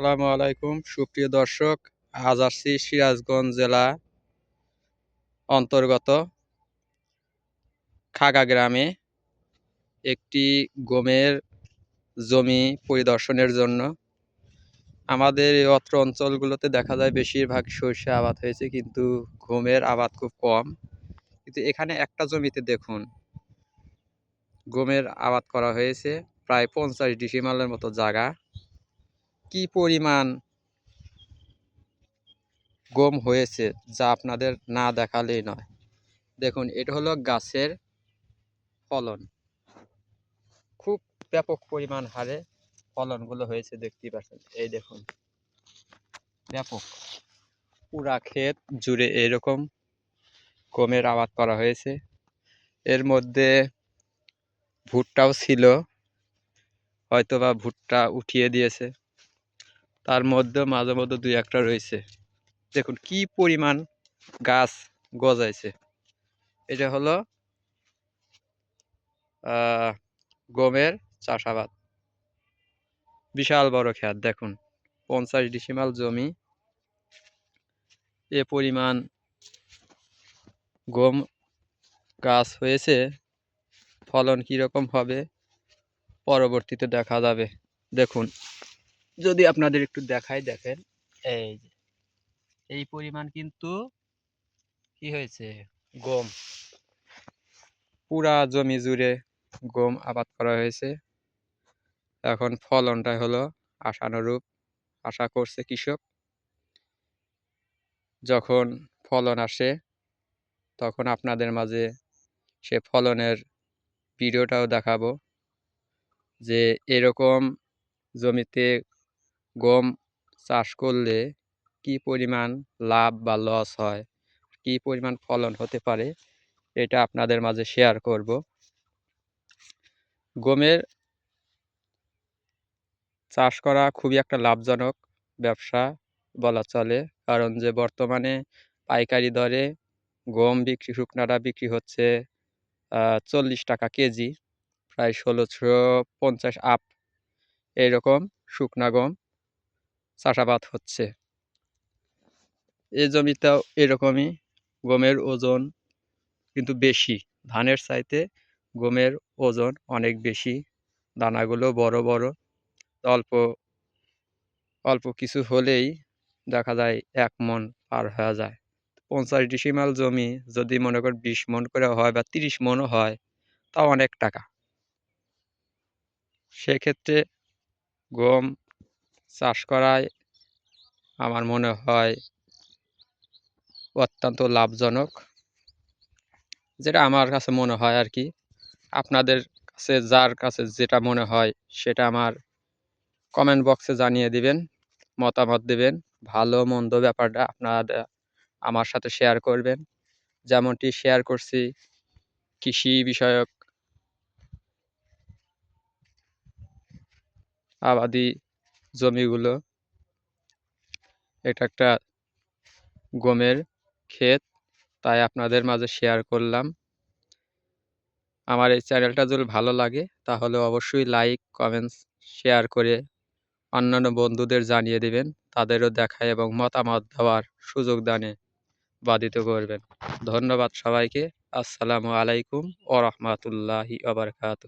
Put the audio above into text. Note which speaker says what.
Speaker 1: আসসালামু আলাইকুম, সুপ্রিয় দর্শক, আজ আসছি সিরাজগঞ্জ জেলা অন্তর্গত খাগা গ্রামে একটি গমের জমি পরিদর্শনের জন্য। আমাদের এই অত্র অঞ্চলগুলোতে দেখা যায় বেশিরভাগ সর্ষে আবাদ হয়েছে, কিন্তু গমের আবাদ খুব কম। কিন্তু এখানে একটা জমিতে দেখুন, গমের আবাদ করা হয়েছে প্রায় পঞ্চাশ ডিসিমালের মতো জায়গা। কি পরিমাণ গম হয়েছে যা আপনাদের না দেখালেই নয়। দেখুন, এটা হলো গাছের ফলন। খুব ব্যাপক পরিমাণ হারে ফলনগুলো হয়েছে, দেখতেই পাচ্ছেন। এই দেখুন, ব্যাপক। পুরা ক্ষেত জুড়ে এরকম গমের আবাদ করা হয়েছে। এর মধ্যে ভুট্টাও ছিল, হয়তোবা ভুট্টা উঠিয়ে দিয়েছে। তার মধ্যে মাঝে মধ্যে দুই একটা রয়েছে। দেখুন কি পরিমাণ গাছ গজাইছে। এটা হলো গমের চাষাবাদ। বিশাল বড় খেত দেখুন। পঞ্চাশ ডিসিমাল জমি। এ পরিমাণ গম গাছ হয়েছে। ফলন কীরকম হবে, পরবর্তীতে দেখা যাবে। দেখুন যদি আপনাদের একটু দেখাই, দেখেন। এই এই পরিমাণ কিন্তু কি হয়েছে? গম। পুরা জমি জুড়ে গম আবাদ করা হয়েছে। এখন ফলনটা হলো আশানুরূপ। আশা করছে কৃষক। যখন ফলন আসে, তখন আপনাদের মাঝে সে ফলনের ভিডিওটাও দেখাবো যে এরকম জমিতে গম চাষ করলে কি পরিমাণ লাভ বা লস হয়? কি পরিমাণ ফলন হতে পারে? এটা আপনাদের মাঝে শেয়ার করব। গমের চাষ করা খুবই একটা লাভজনক ব্যবসা বলা চলে। কারণ যে বর্তমানে পাইকারি দরে গম বিক্রি, শুকনাটা বিক্রি হচ্ছে চল্লিশ টাকা কেজি। প্রায় ষোলোশো পঞ্চাশ আপ এইরকম শুকনা গম। চাষাবাদ হচ্ছে। এই জমিতেও এরকমই, গমের ওজন কিন্তু বেশি। ধানের চাইতে গমের ওজন অনেক বেশি, দানাগুলো বড় বড়। অল্প অল্প কিছু হলেই দেখা যায় এক মন পার হয়ে যায়। পঞ্চাশ ডিসিমাল জমি যদি মনে করেন বিশ মন করে হয় বা তিরিশ মনও হয়, তাও অনেক টাকা। সেক্ষেত্রে গম চাষ করায়, আমার মনে হয় অত্যন্ত লাভজনক। যেটা আমার কাছে মনে হয় আর কি, আপনাদের কাছে, যার কাছে যেটা মনে হয় সেটা আমার কমেন্ট বক্সে জানিয়ে দিবেন, মতামত দেবেন, ভালো মন্দ ব্যাপারটা আপনারা আমার সাথে শেয়ার করবেন। যেমনটি শেয়ার করছি কৃষি বিষয়ক আবাদি জমিগুলো। এটা একটা গমের ক্ষেত, তাই আপনাদের মাঝে শেয়ার করলাম। আমার এই চ্যানেলটা যদি ভালো লাগে, তাহলে অবশ্যই লাইক কমেন্টস শেয়ার করে অন্যান্য বন্ধুদের জানিয়ে দেবেন। তাদেরও দেখা এবং মতামত দেওয়ার সুযোগ দানে বাধিত করবেন। ধন্যবাদ সবাইকে। আসসালামু আলাইকুম ও রহমতুল্লাহি আবরকাত